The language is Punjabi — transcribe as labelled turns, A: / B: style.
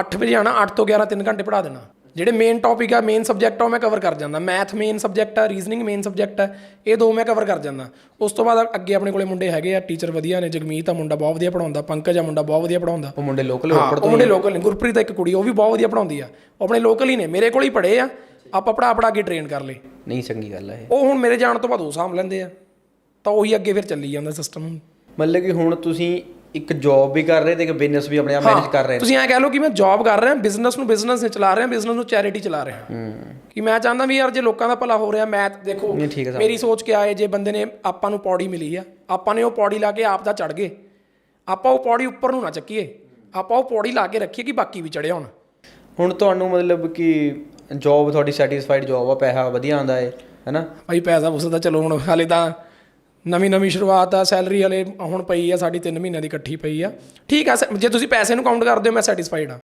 A: 8 ਵਜੇ ਆਣਾ 8 ਤੋਂ 11 3 ਘੰਟੇ ਪੜ੍ਹਾ ਦੇਣਾ। ਜਿਹੜੇ ਮੇਨ ਟੌਪਿਕ ਆ ਮੇਨ ਸਬਜੈਕਟ ਆ ਉਹ ਮੈਂ ਕਵਰ ਕਰ ਜਾਂਦਾ। ਮੈਥ ਮੇਨ ਸਬਜੈਕਟ ਆ ਰੀਜ਼ਨਿੰਗ ਮੇਨ ਸਬਜੈਕਟ ਆ ਇਹ ਦੋ ਮੈਂ ਕਵਰ ਕਰ ਜਾਂਦਾ। ਉਸ ਤੋਂ ਬਾਅਦ ਅੱਗੇ ਆਪਣੇ ਕੋਲੇ ਮੁੰਡੇ ਹੈਗੇ ਆ ਟੀਚਰ ਵਧੀਆ ਨੇ ਜਗਮੀਤ ਆ ਮੁੰਡਾ ਬਹੁਤ ਵਧੀਆ ਪੜਾਉਂਦਾ ਪੰਕਜ ਆ ਮੁੰਡਾ ਬਹੁਤ ਵਧੀਆ ਪੜਾਉਂਦਾ
B: ਉਹ ਮੁੰਡੇ ਲੋਕਲ
A: ਹਾਂ ਉਹ ਮੁੰਡੇ ਲੋਕਲ ਨੇ ਗੁਰਪ੍ਰੀਤ ਆ ਇੱਕ ਕੁੜੀ ਉਹ ਵੀ ਬਹੁਤ ਵਧੀਆ ਪੜਾਉਂਦੀ ਆ। ਉਹ ਆਪਣੇ ਲੋਕਲ ਹੀ ਨੇ ਮੇਰੇ ਕੋਲ ਹੀ ਪੜ੍ਹੇ ਆ ਆਪਾਂ ਪੜਾ ਪੜਾ ਕੇ ਟ੍ਰੇਨ ਕਰ ਲਏ।
B: ਨਹੀਂ ਚੰਗੀ ਗੱਲ ਹੈ ਇਹ।
A: ਉਹ ਹੁਣ ਮੇਰੇ ਜਾਣ ਤੋਂ ਬਾਅਦ ਉਹ ਸਾਂਭ ਲੈਂਦੇ ਆ। ਤਾਂ ਉਹੀ ਅੱਗੇ ਫਿਰ ਚੱਲੀ ਜਾਂਦਾ ਸਿਸਟਮ
B: ਮਤਲਬ ਕਿ ਹੁਣ ਤੁਸੀਂ ਇੱਕ ਜੌਬ ਵੀ ਕਰ ਰਹੇ ਤੇ ਇੱਕ ਬਿਜ਼ਨਸ ਵੀ ਆਪਣੇ ਆਪ ਮੈਨੇਜ ਕਰ ਰਹੇ
A: ਤੁਸੀਂ ਐਂ ਕਹਿ ਲਓ ਕਿ ਮੈਂ ਜੌਬ ਕਰ ਰਿਹਾ ਬਿਜ਼ਨਸ ਨੂੰ ਬਿਜ਼ਨਸ ਨੇ ਚਲਾ ਰਿਹਾ ਬਿਜ਼ਨਸ ਨੂੰ ਚੈਰਿਟੀ ਚਲਾ ਰਿਹਾ। ਕਿ ਮੈਂ ਚਾਹੁੰਦਾ ਵੀ ਯਾਰ ਜੇ ਲੋਕਾਂ ਦਾ ਭਲਾ ਹੋ ਰਿਹਾ ਮੈਂ ਦੇਖੋ। ਮੇਰੀ ਸੋਚ ਕਿਆ ਹੈ ਜੇ ਬੰਦੇ ਨੇ ਆਪਾਂ ਨੂੰ ਪੌੜੀ ਮਿਲੀ ਆ ਆਪਾਂ ਨੇ ਉਹ ਪੌੜੀ ਲਾ ਕੇ ਆਪ ਦਾ ਚੜ ਗਏ। ਆਪਾਂ ਉਹ ਪੌੜੀ ਉੱਪਰ ਨੂੰ ਨਾ ਚੱਕੀਏ। ਆਪਾਂ ਉਹ ਪੌੜੀ ਲਾ ਕੇ ਰੱਖੀਏ ਕਿ ਬਾਕੀ ਵੀ ਚੜੇ ਹੋਣ।
B: ਹੁਣ ਤੁਹਾਨੂੰ ਮਤਲਬ ਕਿ ਜੌਬ ਤੁਹਾਡੀ ਸੈਟੀਸਫਾਈਡ ਜੌਬ ਆ ਪੈਸਾ ਵਧੀਆ ਆਉਂਦਾ ਹੈ ਹੈਨਾ?
A: ਭਾਈ ਪੈਸਾ ਤਾਂ ਚਲੋ ਹੁਣ ਹਾਲੇ ਤਾਂ ਨਵੀਂ ਨਵੀਂ ਸ਼ੁਰੂਆਤ ਆ, ਸੈਲਰੀ ਹਲੇ ਹੁਣ ਪਈ ਆ, ਸਾਡੀ 3 ਮਹੀਨਿਆਂ ਦੀ ਇਕੱਠੀ ਪਈ ਆ। ਠੀਕ ਆ, ਸ- ਜੇ ਤੁਸੀਂ ਪੈਸੇ ਨੂੰ ਕਾਊਂਟ ਕਰਦੇ ਹੋ, ਮੈਂ ਸੈਟੀਸਫਾਈਡ ਆ।